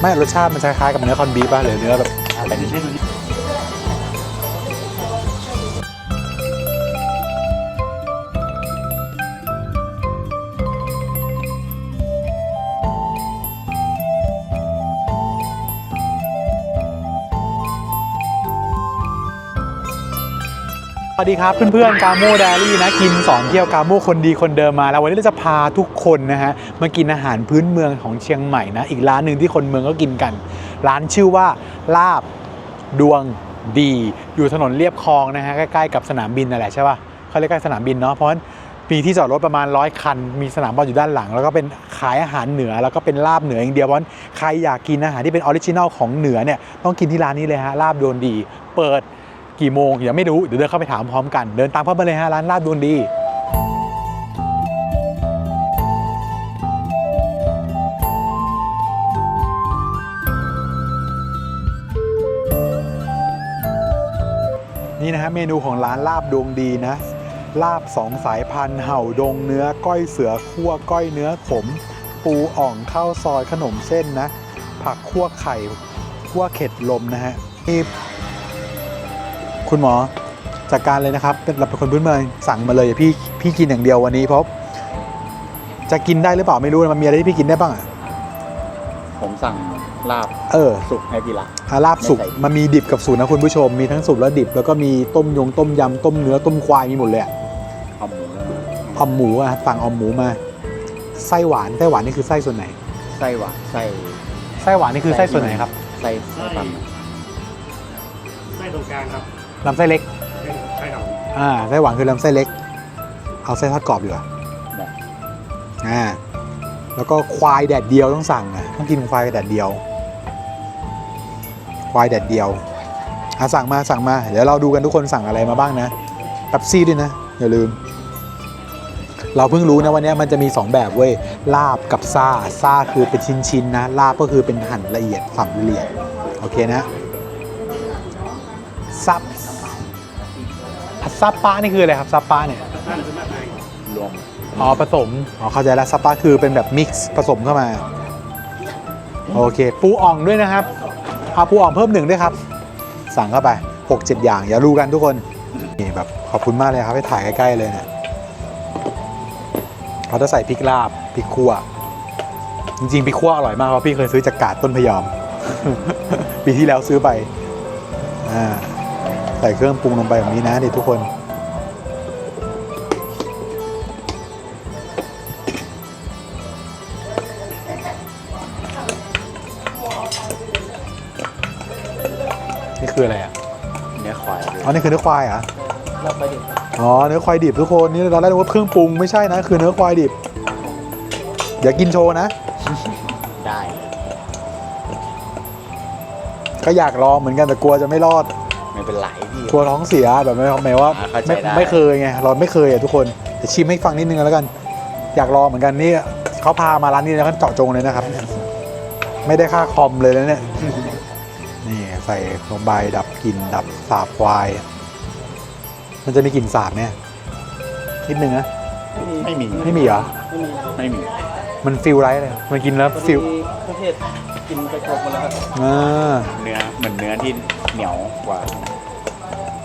ไม่รสชาติมันจะคล้ายกับเนื้อคอนบีฟป่ะหรือเนื้อแบบอะไรนี่ สวัสดีครับเพื่อนๆกาโมแดรี่นะกินสอนเที่ยวกาโมคนดีคนเดิมมาแล้ววันนี้เราจะพาทุกคนนะฮะมากินอาหารพื้นเมืองของเชียงใหม่นะอีกร้านหนึ่งที่คนเมืองก็กินกัน ร้านชื่อว่าลาบดวงดี อยู่ถนนเรียบคลองนะฮะใกล้ๆกับสนามบินนั่นแหละใช่ป่ะเขาเรียกใกล้สนามบินเนาะเพราะฉะนั้นมีที่จอดรถประมาณร้อยคัน มีสนามบอลอยู่ด้านหลัง แล้วก็เป็นขายอาหารเหนือแล้วก็เป็นลาบเหนืออย่างเดียวเพราะใครอยากกินอาหารที่เป็นออริจินัลของเหนือเนี่ยต้องกินที่ร้านนี้เลยฮะลาบดวงดี เปิด กี่โมงยังไม่รู้เดี๋ยวเดินเข้าไปถามพร้อมกัน เดินตามเข้ามาเลยฮะร้านลาดดวงดีนี่นะฮะเมนูของร้านลาบดวงดีนะ ลาบสองสายพันธุ์เห่าดงเนื้อก้อยเสือคั่วก้อยเนื้อขม ปูอ่องข้าวซอยขนมเส้นนะ ผักคั่วไข่คั่วเข็ดลมนะฮะนี่ คุณหมอจัดการเลยนะครับเป็นเราเป็นคนพื้นเมืองสั่งมาเลยอย่าพี่พี่กินอย่างเดียววันนี้เพราะจะกินได้หรือเปล่าไม่รู้นะมันมีอะไรที่พี่กินได้บ้างอะผมสั่งลาบเออสุกให้พี่ละอาลาบสุกไม่ใส่มันมีดิบกับสุกนะคุณผู้ชม มีทั้งสุกและดิบ แล้วก็มีต้มยงต้มยำต้มเนื้อต้มควายมีหมดเลยอะเอาหมูแล้วนะออมหมูอะสั่งออมหมูมาไส้หวานไส้หวานนี่คือไส้ส่วนไหนไส้หวานไส้ไส้หวานนี่คือไส้ส่วนไหนครับไส้ไส้ตันไส้ตรงกลางครับ ลำไส้เล็กไส้เหนาอ่าไส้หวานคือลำไส้เล็ก เอาไส้ทอดกรอบดีกว่าแบบอ่าแล้วก็ควายแดดเดียวต้องสั่งอะต้องกินควายแดดเดียว ควายแดดเดียวอะสั่งมาสั่งมา เดี๋ยวเราดูกันทุกคนสั่งอะไรมาบ้างนะแป๊บซี่ด้วยนะอย่าลืม เราเพิ่งรู้นะวันนี้มันจะมี 2 แบบเว้ยลาบกับซ่าซ่าคือเป็นชิ้นๆนะลาบก็คือเป็นหั่นละเอียดสับละเอียดโอเคนะซับ ซับป้านี่คืออะไรครับซับป้าเนี่ยรวมอ๋อผสมอ๋อเข้าใจแล้วซัปปาคือเป็นแบบมิกซ์ผสมเข้ามาโอเค ปูอ่องด้วยนะครับเอาปูอ่องเพิ่มหนึ่งด้วยครับ สั่งเข้าไป6 7อย่างอย่ารู้กันทุกคนนี่แบบขอบคุณมากเลยครับให้ถ่ายใกล้ๆเลยเนี่ยเขาจะใส่พริกลาบพริกขั่วจริงๆพริกขั่วอร่อยมากเพราะพี่เคยซื้อจากกาดต้นพยอม ปีที่แล้วซื้อไปอ่า ใส่เครื่องปรุงลงไปแบบนี้นะเด็กทุกคน นี่คืออะไรอะเนื้อควายด้วยอ๋อนี่คือเนื้อควายเหรอะเราไปดิบอ๋อเนื้อควายดิบทุกคนนี่ตอนแรกนึกว่าเครื่องปรุงไม่ใช่นะ คือเนื้อควายดิบเดี๋ยวกินโชว์นะ ได้ ก็อยากลองเหมือนกันแต่กลัวจะไม่รอดไม่เป็นไรพี่ กลัวท้องเสียแบบไม่หมายว่าอ่าเข้าใจไม่ได้ ไม่เคยไงเราไม่เคยอะทุกคนเดี๋ยวชิมให้ฟังนิดนึงแล้วกัน อยากลองเหมือนกันนี่เขาพามาร้านนี้แล้วก็เจาะจงเลยนะครับ ไม่ได้ค่าคอมเลยนะเนี่ย นี่ใส่ลงไปดับกลิ่นดับสาบควาย มันจะมีกลิ่นสาบเนี่ยนิดนึงนะไม่มีไม่มีเหรอ ไม่มีไม่มีมันฟิลไรเลยมันกินแล้วพอฟิลดีเครื่องเทศกินไปรวมกันเลยครับ อ่าเนื้อเหมือนเนื้อที่เหนียวกว่า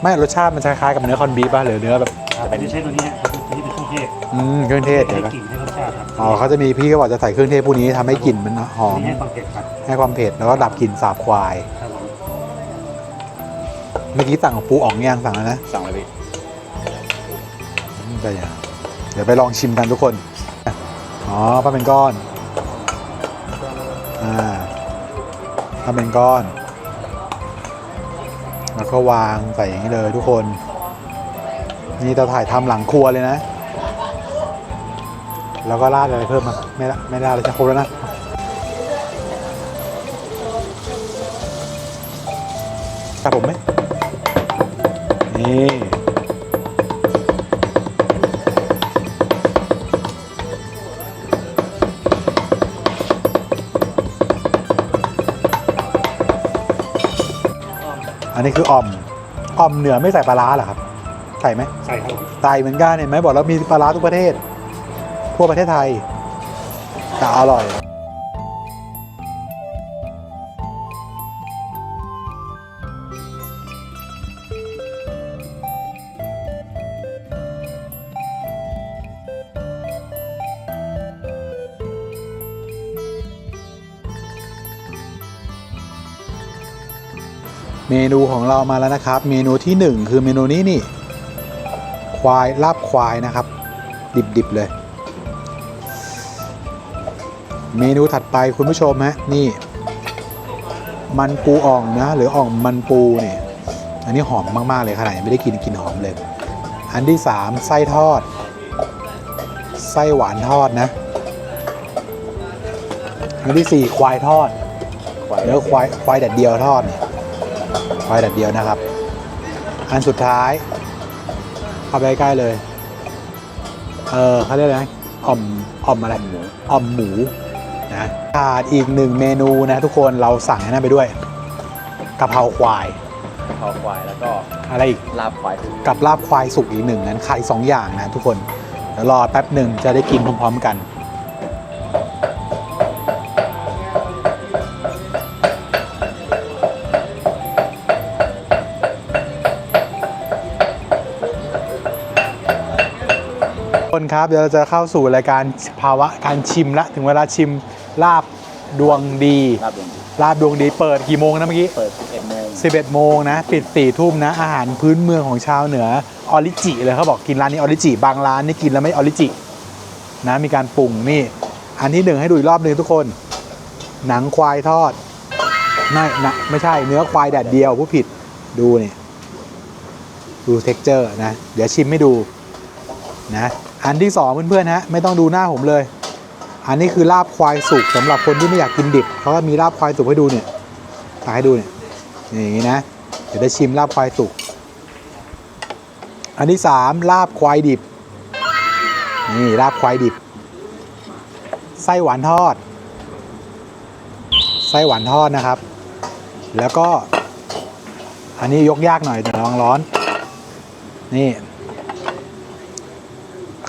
ไม่รสชาติมันจะคล้ายกับเนื้อคอนบีฟป่ะหรือเนื้อแบบเป็นไม่ใช่ตัวนี้ครับตัวนี้เป็นเครื่องเทศอืมเครื่องเทศเดี๋ให้ยวนะกลิ่นให้รสชาติครับอ๋อเขาจะมีพี่ก็บอกจะใส่เครื่องเทศพวกนี้ทำให้กลิ่นมันหออันมนี้ให้ความเผ็ดครับให้ความเผ็ดแล้วก็ดับกลิ่นสาบควาย ครับผมเมื่อกี้สั่งของปูอ่องยังสั่งแล้วนะสั่งเลยพี่อืมแต่ยังเดี๋ยวไปลองชิมกันทุกคน อ๋อปลาเป็นก้อน อ่าปลาเป็นก้อน แล้วก็วางใส่อย่างนี้เลยทุกคน นี่เราถ่ายทำหลังครัวเลยนะ แล้วก็ราดอะไรเพิ่มมาไม่ละไม่ได้เลยจะครบแล้วนะตับผมไหม นนี้คืออ่อมอ่อมเหนือไม่ใส่ปลาร้าเหรอครับใส่ส่ไหมใส่ครับผมใส่เหมือนกันเห็นไหมบอกแล้วมีปลาร้าทุกประเทศ ทั่วประเทศไทยแต่อร่อย นูของเรามาแล้วนะครับ เมนูที่หนึ่งคือเมนูนี้นี่ ควายลาบควายนะครับ ดิบๆเลย เมนูถัดไปคุณผู้ชมฮะนี่ มันปูอ่องนะ หรืออ่องมันปูเนี่ยอันนี้หอมมาก ๆ เลยขนาดยังไม่ได้กินกลินหอมเลย อันที่สามไส้ทอด ไส้หวานทอดนะ อันที่สี่ควายทอดควายเนื้อควายควายแดดเดียวทอดเนี่ย ควายแดดเดียวนะครับ อันสุดท้ายเข้าไปใกล้ๆเลย เออเขาเรียกอะไรนะอ่อมอ่อมอะไรหมูอ่อมหมูนะขาดอีกหนึ่งเมนูนะทุกคนเราสั่งให้นั่นไปด้วยกะเพราควายกะเพราควายแล้วก็อะไรอีกลาบควายกับลาบควายสุกอีกหนึ่งนั้นขาดอีกสองอย่างนะทุกคนเดี๋ยวรอแป๊บหนึ่งจะได้กินพร้อมๆกัน คนครับเดี๋ยวเราจะเข้าสู่รายการภาวะการชิมละถึงเวลาชิมลาบดวงดีลาบดวงดีลาบดวงดีเปิดกี่โมงนะเมื่อกี้เปิด11โมง11โมงนะปิด4ทุ่มนะอาหารพื้นเมืองของชาวเหนือออริจิเลยเขาบอกกินร้านนี้ออริจิบางร้านนี่กินแล้วไม่ออริจินะมีการปรุงนี่ อันที่หนึ่งให้ดูอีกรอบหนึ่งทุกคน หนังควายทอดไม่นะไม่ใช่เนื้อควายแดดเดียวผู้ผิดดูนี่ดูเท็กเจอร์นะ เดี๋ยวชิมให้ดูนะ อันที่สองเพื่อนๆฮะไม่ต้องดูหน้าผมเลย อันนี้คือลาบควายสุกสำหรับคนที่ไม่อยากกินดิบเขาก็มีลาบควายสุกให้ดูเนี่ยถ่ายให้ดูเนี่ยอย่างนี้นะเดี๋ยวได้ชิมลาบควายสุกอันที่สามลาบควายดิบนี่ลาบควายดิบไส้หวานทอดไส้หวานทอดนะครับ แล้วก็อันนี้ยกยากหน่อยเดี๋ยวระวังร้อน นี่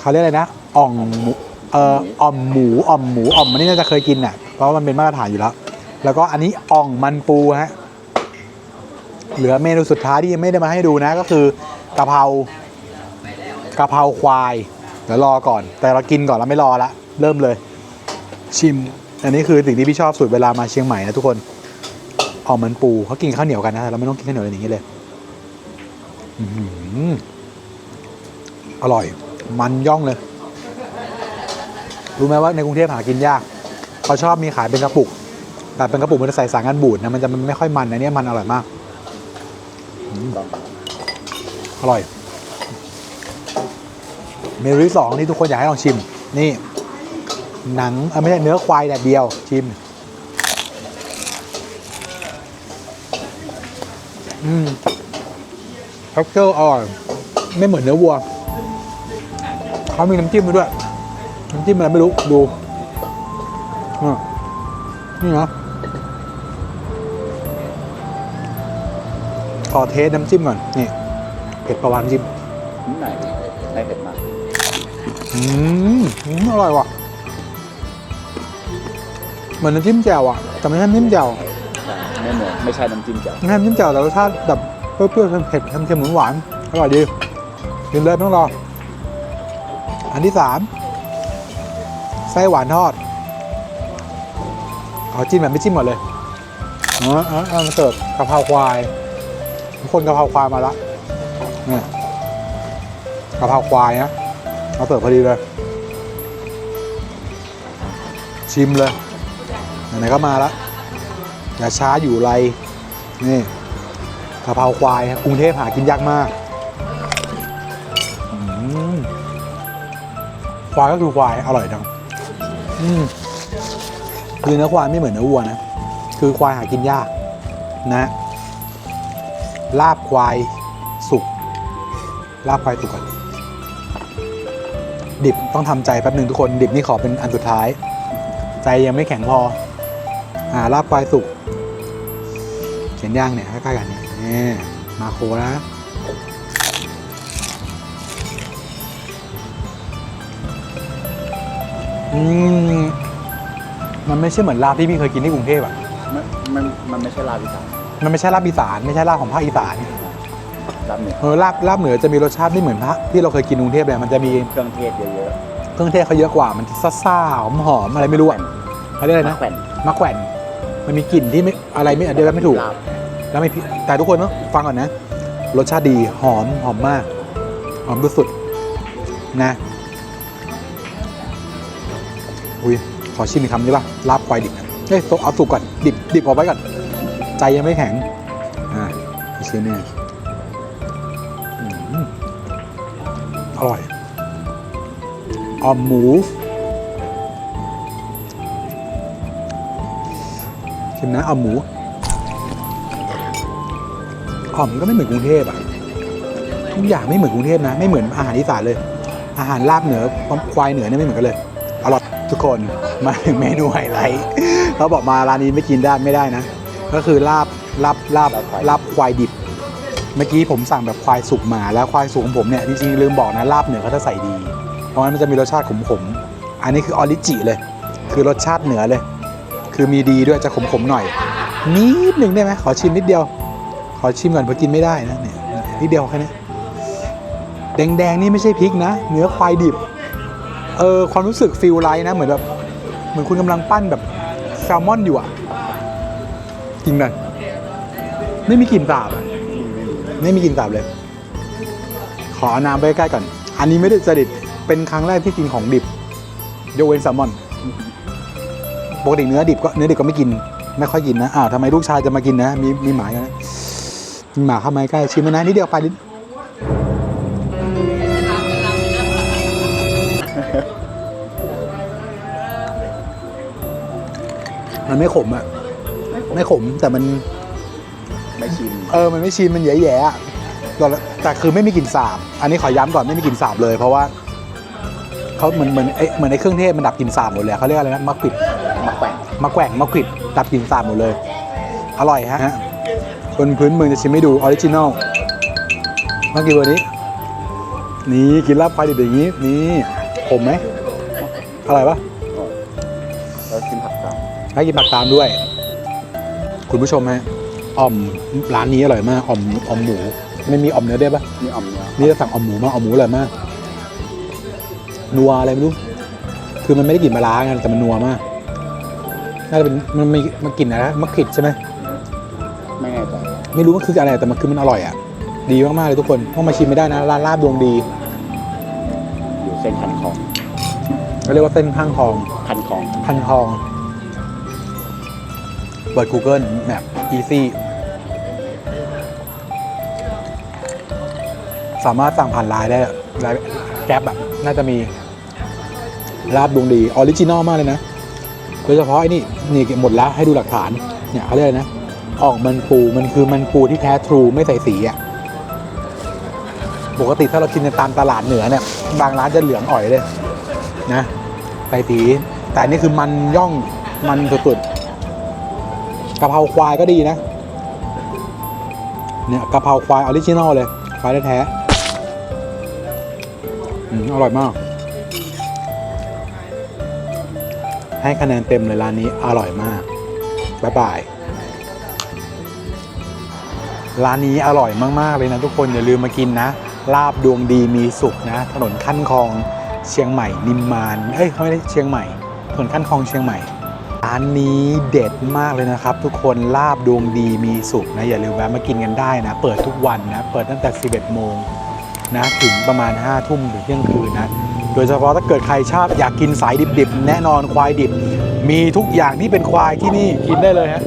เขาเรียกอะไรนะอ่องหมูเอ่ออ่อมหมูอ่อมหมูอ่อมมันนี่น่าจะเคยกินน่ะเพราะว่ามันเป็นมาตรฐานอยู่แล้ว แล้วก็อันนี้อ่องมันปูฮะเหลือเมนูสุดท้ายที่ยังไม่ได้มาให้ดูนะก็คือกะเพรากะเพราควายเดี๋ยวรอก่อน แต่เรากินก่อนเราไม่รอละเริ่มเลย ชิม อันนี้คือสิ่งที่พี่ชอบสุดเวลามาเชียงใหม่นะทุกคนอ่อกเหมือนปูเขากินข้าวเหนียวกันนะเราไม่ต้องกินข้าวเหนียวอะไรอย่างนี้เลยอร่อย มันย่องเลย รู้ไหมว่าในกรุงเทพหากินยากเขาชอบมีขายเป็นกระปุก แต่เป็นกระปุกมันจะใส่สารกันบูดนะมันจะมันไม่ค่อยมันนะเนี่ยมันอร่อยมากอร่อย เมนูที่สองที่ทุกคนอยากให้ลองชิม นี่ หนังไม่ใช่เนื้อควายแดดเดียวชิม อืมท็อกเจอร์อร่อยไม่เหมือนเนื้อวัว เขามีน้ำจิ้มมาด้วยน้ำจิ้มอะไรไม่รู้ดูอะนี่นะขอเทสน้ำจิ้มก่อนนี่เผ็ดประวานจิ้มนิดหน่อยไม่เผ็ดมากอืมอืมอร่อยว่ะเหมือนน้ำจิ้มแจ่วอะแต่ไม่ใช่น้ำจิ้มแจ่วใช่ไม่เหมือนไม่ใช่น้ำจิ้มแจ่วไม่ใช่น้ำจิ้มแจ่วแต่รสชาติแบบเปรี้ยวๆเผ็ดๆเค็มๆหวานๆอร่อยดีกินเลยไม่ต้องรอ อันที่สามไส้หวานทอดเอาจิ้มแบบไม่จิ้มหมดเลยอ๋ออ๋อมาเสิร์ฟกะเพราควายทุกคนกะเพราควายมาละเนี่ยกะเพราควายนะเอาเสิร์ฟพอดีเลย ชิมเลยไหนๆก็มาละอย่าช้าอยู่ไร นี่กะเพราควายกรุงเทพหากินยากมาก ควายก็คือควายอร่อยจังอืมคือเนื้อควายไม่เหมือนเนื้อวัวนะ คือควายหากินยากนะ ลาบควายสุก ลาบควายสุกก่อน ดิบต้องทำใจแป๊บหนึ่งทุกคน ดิบนี่ขอเป็นอันสุดท้าย ใจยังไม่แข็งพอ อ่า ลาบควายสุก เขียนย่างเนี่ยใกล้ๆกันเนี่ยนี่มาโคนะ อืมมันไม่ใช่เหมือนลาบที่พี่เคยกินที่กรุงเทพอะ มันมันมันไม่ใช่ลาบอีสานมันไม่ใช่ลาบอีสานไม่ใช่ลาบของภาคอีสานลาบเหนือเออลาบลาบเหนือจะมีรสชาติไม่เหมือนพระที่เราเคยกินกรุงเทพเลยมันจะมีเครื่องเทศเยอะเครื่องเทศเขาเยอะกว่ามันซ่าซ่าหอมหอมๆอะไรไม่รู้อะเขาเรียกๆอะไรนะแผ่นมะแขวน มันมีกลิ่นที่ไม่อะไรไม่เดียวไม่ถูก ลาบแล้วไม่ผิดแต่ทุกคนต้องฟังก่อนนะ รสชาติดีหอมหอมมาก หอมสุดๆนะ อุ้ยขอชิมอีกคำได้ปะลาบควายดิบเอ้ยเอาสุกก่อน ดิบดิบเอาไว้ก่อน ใจยังไม่แข็ง อ่าอีกชิ้นเนี่ยอร่อยอ่อมหมู ชิมนะอ่อมหมูอ่อมก็ไม่เหมือนกรุงเทพอะทุกอย่างไม่เหมือนกรุงเทพนะ ไม่เหมือนอาหารอีสานเลย อาหารลาบเหนือควายเหนือเนี่ยไม่เหมือนกันเลย อร่อย ทุกคนมาถึงเมนูไฮไลท์เขาบอกมาร้านนี้ไม่กินได้ไม่ได้นะ ก็คือลาบลาบลาบลาบควายดิบ เมื่อกี้ผมสั่งแบบควายสุกมาแล้วควายสุกของผมเนี่ยจริงๆลืมบอกนะลาบเหนือเขาจะใส่ดี เพราะงั้นมันจะมีรสชาติขมๆอันนี้คือออริจิเลย คือรสชาติเหนือเลย คือมีดีด้วยจะขมๆหน่อย นิดหนึ่งได้ไหมขอชิมนิดเดียว ขอชิมก่อนเพราะกินไม่ได้นะเนี่ยนิดเดียวแค่นี้แดงๆนี่ไม่ใช่พริกนะ เนื้อควายดิบ เออความรู้สึกฟิลไลท์นะเหมือนแบบเหมือนคุณกำลังปั้นแบบแซลมอนอยู่อะจริงเลยไม่มีกลิ่นสาบอะไม่มีกลิ่นสาบเลย ขอเอาน้ำไปใกล้ๆก่อน อันนี้ไม่ได้สดิตเป็นครั้งแรกที่กินของดิบยกเว้นแซลมอนปกติเนื้อดิบก็เนื้อดิบก็ไม่กิน ไม่ค่อยกินนะอ้าวทำไมลูกชายจะมากินนะ มีมีหมากันนะมีหมาเข้ามาใกล้ชิมมานะนิดเดียวไปลิ้น มันไม่ขมอะไม่ขมแต่มันไม่ชิมเออมันไม่ชินมันแย่ๆอะแต่แต่คือไม่มีกลิ่นสาบ อันนี้ขอย้ำก่อนไม่มีกลิ่นสาบเลย เพราะว่าเขาเหมือนเหมือนไอ้เหมือนในเครื่องเทศมันดับกลิ่นสาบหมดเลยเขาเรียกอะไรนะมะกริดมาแขวนมะแกว่งมะกริดดับกลิ่นสาบหมดเลย อร่อยฮะคนพื้นเมืองจะชิมให้ดูออริจินอลเมื่อกี้วันนี้ นี่กินลาบควายดิบอย่างนี้ นี่ผมไหมอร่อยปะแล้วกินผักตา มให้กินผักตามด้วย คุณผู้ชมฮะอ่อมร้านนี้อร่อยมากอ่อมอ่อมหมูไม่มีอ่อมเนื้อได้ปะนี่อ่อมเนื้อนี่จะสั่งอ่อมหมูมาอ่อมหมูอร่อยมากนัวอะไรไม่รู้ คือมันไม่ได้กลิ่นมะระไงแต่มันนัวมากน่าจะเป็นมันมีมันกลิ่นอะไรนะมะขิดใช่ไหมไม่แน่ใจไม่รู้ว่าคืออะไรแต่มันคือมันอร่อยอะดีมากๆเลยทุกคนต้องมาชิมไม่ได้นะร้านลาบดวงดี อยู่เส้นคันคลองเขาเรียกว่าเส้นข้างคลองคันคลองพันทอง เปิด Google Map Easy สามารถสั่งผ่านไลน์ได้ไลน์แก๊ปแบบน่าจะมีลาบดวงดีออริจินอลมากเลยนะ โดยเฉพาะไอ้นี่นี่หมดแล้วให้ดูหลักฐาน เนี่ยเขาเรียกอะไรนะ ออกมันปูมันคือมันปูที่แท้ทรูไม่ใส่สีอะ่ะปกติถ้าเรากินในตามตลาดเหนือเนี่ย บางร้านจะเหลืองอ่อยเลยนะใส่สีแต่นนี่คือมันย่องมันสุดๆ กะเพราควายก็ดีนะ เนี่ยกะเพราควายออริจินอลเลย ควายแท้ๆอืมอร่อยมาก ให้คะแนนเต็มเลยร้านนี้อร่อยมากบ๊ายบายร้านนี้อร่อยมาก ๆ เลยนะทุกคนอย่าลืมมากินนะ ลาบดวงดีมีสุขนะ ถนนขั้นคลองเชียงใหม่นิมมานเอ้ยเขาไม่ได้เชียงใหม่ถนนขั้นคลองเชียงใหม่ ร้านนี้เด็ดมากเลยนะครับ ทุกคนลาบดวงดีมีสุขนะ อย่าลืมแวะมากินกันได้นะ เปิดทุกวันนะ เปิดตั้งแต่ 11 โมงนะ ถึงประมาณ 5 ทุ่มหรือเที่ยงคืนนะ โดยเฉพาะถ้าเกิดใครชอบอยากกินสายดิบๆ แน่นอนควายดิบ มีทุกอย่างที่เป็นควายที่นี่กินได้เลยฮะ